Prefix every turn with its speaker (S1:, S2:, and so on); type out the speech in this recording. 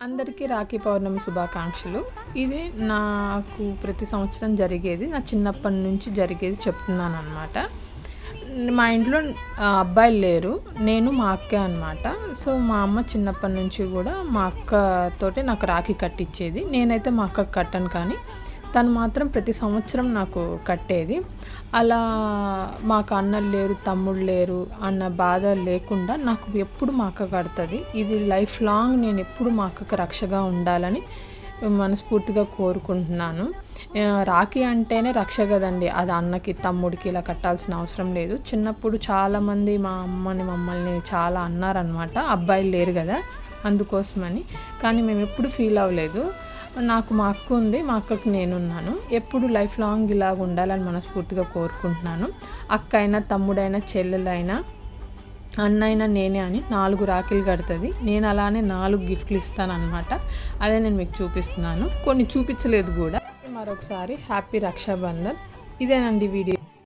S1: అందరికీ రాఖీ పౌర్ణమి శుభాకాంక్షలు. ఇది నాకు ప్రతి సంవత్సరం జరిగేది నా చిన్నప్పటి నుంచి జరిగేది చెప్తున్నాను అనమాట మా ఇంట్లో అబ్బాయిలు లేరు నేను మా అక్క అనమాట సో మా అమ్మ చిన్నప్పటి నుంచి కూడా మా అక్కతోటే నాకు రాఖీ కట్టించేది నేనైతే మా అక్కకు కట్టను కానీ తను మాత్రం ప్రతి సంవత్సరం నాకు కట్టేది. అలా మాకు అన్నలు లేరు తమ్ముడు లేరు అన్న బాధ లేకుండా నాకు ఎప్పుడు మా అక్క కడుతుంది. ఇది లైఫ్ లాంగ్ నేను ఎప్పుడు మా అక్కకు రక్షగా ఉండాలని మనస్ఫూర్తిగా కోరుకుంటున్నాను. రాఖీ అంటేనే రక్ష కదండి. అది అన్నకి తమ్ముడికి ఇలా కట్టాల్సిన అవసరం లేదు. చిన్నప్పుడు చాలామంది మా అమ్మని మమ్మల్ని చాలా అన్నారనమాట అబ్బాయిలు లేరు కదా అందుకోసమని. కానీ మేము ఎప్పుడు ఫీల్ అవ్వలేదు. నాకు మా అక్క ఉంది మా అక్కకు నేనున్నాను. ఎప్పుడు లైఫ్ లాంగ్ ఇలాగ ఉండాలని మనస్ఫూర్తిగా కోరుకుంటున్నాను. అక్క అయినా తమ్ముడైనా చెల్లెలైనా అన్నైనా నేనే అని నాలుగు రాఖీలు కడుతుంది. నేను అలానే నాలుగు గిఫ్ట్లు ఇస్తాను అదే నేను మీకు చూపిస్తున్నాను. కొన్ని చూపించలేదు కూడా. మరొకసారి హ్యాపీ రక్షాబంధన్. ఇదేనండి వీడియో.